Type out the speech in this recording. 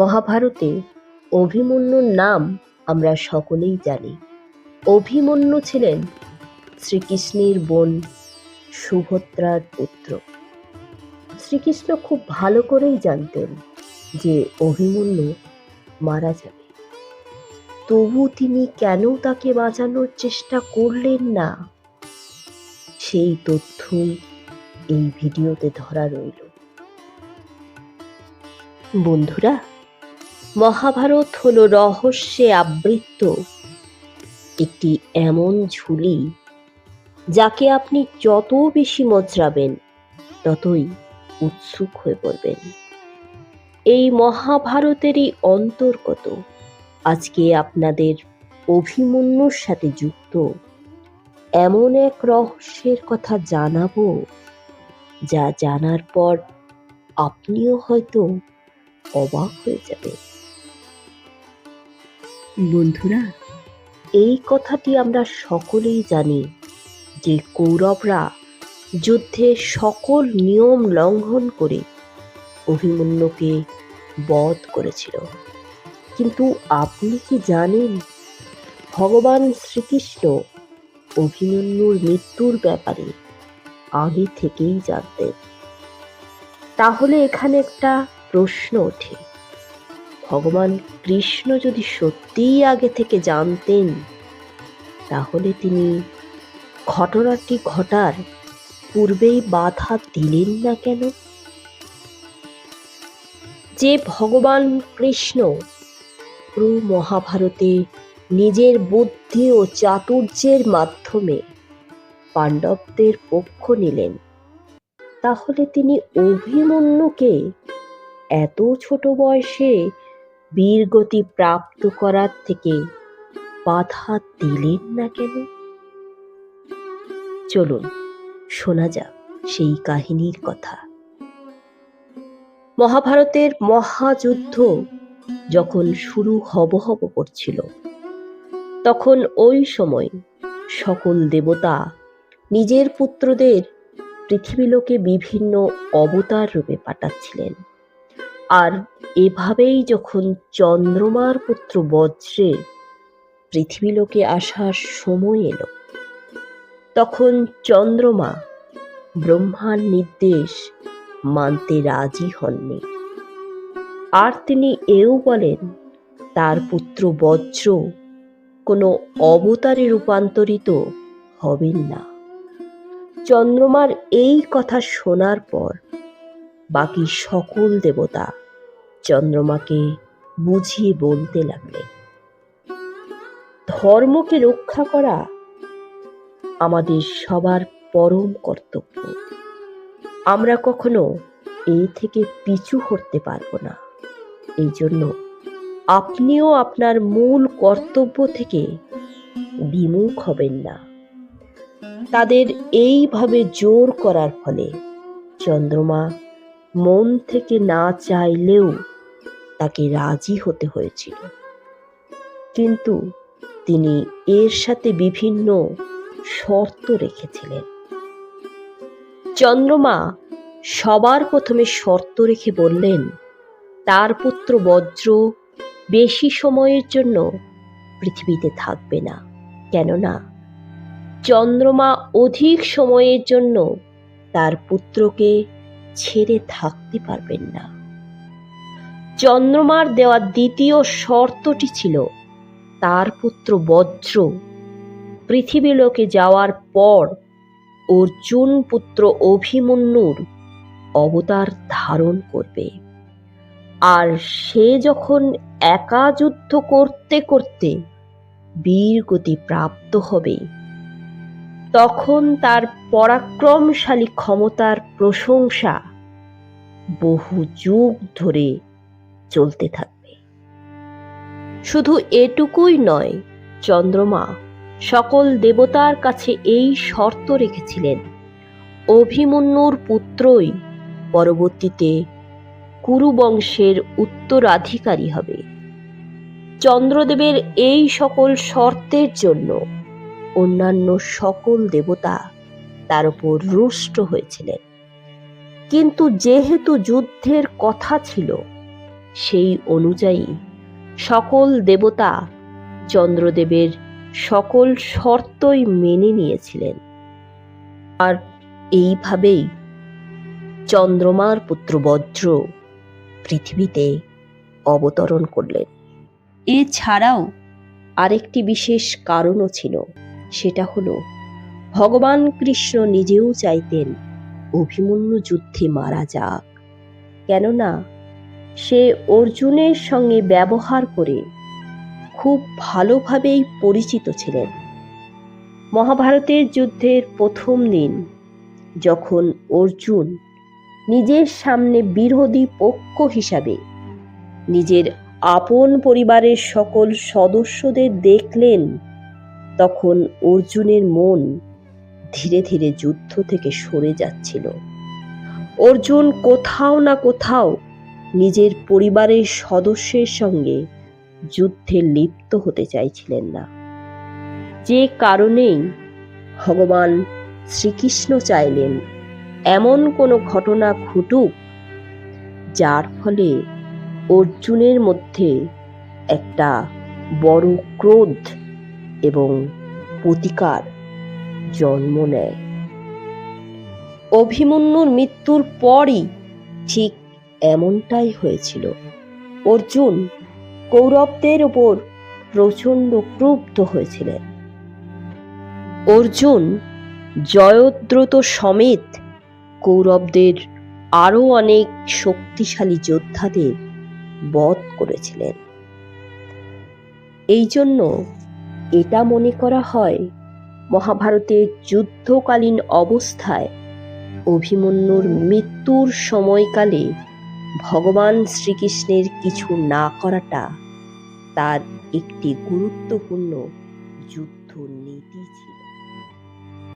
মহাভারতে অভিমন্যুর নাম আমরা সকলেই জানি। অভিমন্যু ছিলেন শ্রীকৃষ্ণের বোন সুভদ্রার পুত্র। শ্রীকৃষ্ণ খুব ভালো করেই জানতেন যে অভিমন্যু মারা যাবে। তবু তিনি কেন তাকে বাঁচানোর চেষ্টা করলেন না? সেই তথ্যই এই ভিডিওতে ধরা রইল। বন্ধুরা মহাভারত হল রহস্যে আবৃত একটি এমন ঝুলি, যাকে আপনি যত বেশি মজরাবেন, ততই উৎসুক হয়ে পড়বেন। এই মহাভারতেরই অন্তর্গত আজকে আপনাদের অভিমন্যুর সাথে যুক্ত এমন এক রহস্যের কথা জানাব, যা জানার পর আপনিও হয়তো অবাক হয়ে যাবেন। বন্ধুরা, এই কথাটি আমরা সকলেই জানি যে কৌরবরা যুদ্ধে সকল নিয়ম লঙ্ঘন করে অভিমন্যুকে বধ করেছিল। কিন্তু আপনি কি জানেন, ভগবান শ্রীকৃষ্ণ অভিমন্যুর মৃত্যুর ব্যাপারে আগে থেকেই জানতেন? তাহলে এখানে একটা প্রশ্ন ওঠে। ভগবান কৃষ্ণ যদি সত্যিই আগে থেকে জানতেন, তাহলে তিনি ঘটনাটি ঘটার পূর্বেই বাধা দিলেন না কেন? যে ভগবান কৃষ্ণ পুরো মহাভারতে নিজের বুদ্ধি ও চাতুর্যের মাধ্যমে পাণ্ডবদের পক্ষ নিলেন, তাহলে তিনি অভিমন্যুকে এত ছোট বয়সে বীরগতি প্রাপ্ত করার থেকে বাধা দিলেন না কেন? চলুন, শোনা যাক সেই কাহিনীর কথা। মহাভারতের মহাযুদ্ধ যখন শুরু হব হব করছিল, তখন ওই সময় সকল দেবতা নিজের পুত্রদের পৃথিবীলোকে বিভিন্ন অবতার রূপে পাঠাচ্ছিলেন। আর এভাবেই যখন চন্দ্রমার পুত্র বজ্রের পৃথিবীলোকে আসার সময় এলো, তখন চন্দ্রমা ব্রহ্মার নির্দেশ মানতে রাজি হননি। আর তিনি এও বলেন, তার পুত্র বজ্র কোনো অবতারে রূপান্তরিত হবেন না। চন্দ্রমার এই কথা শোনার পর বাকি সকল দেবতা চন্দ্রমাকে বুঝিয়ে বলতে লাগলেন ধর্মকে রক্ষা করা আমাদের সবার পরম কর্তব্য। আমরা কখনো এই থেকে পিছু হতে পারব না। এই জন্য আপনিও আপনার মূল কর্তব্য থেকে বিমুখ হবেন না। তাদের এইভাবে জোর করার ফলে চন্দ্রমা মন থেকে না চাইলেও তাকে রাজি হতে হয়েছিল। কিন্তু তিনি এর সাথে বিভিন্ন শর্ত রেখেছিলেন। চন্দ্রমা সবার প্রথমে শর্ত রেখে বললেন, তার পুত্র বজ্র বেশি সময়ের জন্য পৃথিবীতে থাকবে না। কেননা চন্দ্রমা অধিক সময়ের জন্য তার পুত্রকে ছেড়ে থাকতে পারবেন না। চন্দ্রমার দেওয়া দ্বিতীয় শর্তটি ছিল, তার পুত্র বজ্র। পৃথিবীলোকে যাওয়ার পর অর্জুন পুত্র অভিমন্যুর অবতার ধারণ করবে। আর সে যখন একা যুদ্ধ করতে করতে বীরগতি প্রাপ্ত হবে, তখন তার পরাক্রমশালী ক্ষমতার প্রশংসা বহু যুগ ধরে চলতে থাকবে। শুধু এটুকুই নয়, চন্দ্রমা, সকল দেবতার কাছে এই শর্ত রেখেছিলেন। অভিমন্যুর পুত্রই পরবর্তীতে কুরুবংশের উত্তরাধিকারী হবে। চন্দ্রদেবের এই সকল শর্তের জন্য অন্যান্য সকল দেবতা তার উপর রুষ্ট হয়েছিলেন। কিন্তু যেহেতু যুদ্ধের কথা ছিল সেই অনুযায়ী সকল দেবতা চন্দ্রদেবের সকল শর্তই মেনে নিয়েছিলেন। আর এইভাবেই চন্দ্রমার পুত্র বজ্র পৃথিবীতে অবতরণ করলেন। এছাড়াও আরেকটি বিশেষ কারণও ছিল, সেটা হলো ভগবান কৃষ্ণ নিজেও চাইতেন অভিমন্যু যুদ্ধে মারা যাক। কেননা সে অর্জুনের সঙ্গে ব্যবহার করে খুব ভালোভাবেই পরিচিত ছিলেন। মহাভারতের যুদ্ধের প্রথম দিন যখন অর্জুন নিজের সামনে বিরোধী পক্ষ হিসাবে নিজের আপন পরিবারের সকল সদস্যদের দেখলেন, তখন অর্জুনের মন ধীরে ধীরে যুদ্ধ থেকে সরে যাচ্ছিল। অর্জুন কোথাও না কোথাও নিজের পরিবারের সদস্যের সঙ্গে যুদ্ধে লিপ্ত হতে চাইছিলেন না। যে কারণেই ভগবান শ্রীকৃষ্ণ চাইলেন এমন কোনো ঘটনা ঘটুক, যার ফলে অর্জুনের মধ্যে একটা বড় ক্রোধ এবং প্রতিকার জন্ম নেয়। অভিমন্যুর মৃত্যুর পরই ঠিক এমনটাই হয়েছিল। অর্জুন কৌরবদের ওপর প্রচণ্ড ক্রুব্ধ হয়েছিলেন। অর্জুন জয়দ্রত সমেত কৌরবদের আরও অনেক শক্তিশালী যোদ্ধাদের বধ করেছিলেন। এই জন্য এটা মনে করা হয় মহাভারতের যুদ্ধকালীন অবস্থায় অভিমন্যুর মৃত্যুর সময়কালে ভগবান শ্রীকৃষ্ণের কিছু না করাটা তার একটি গুরুত্বপূর্ণ যুদ্ধ নীতি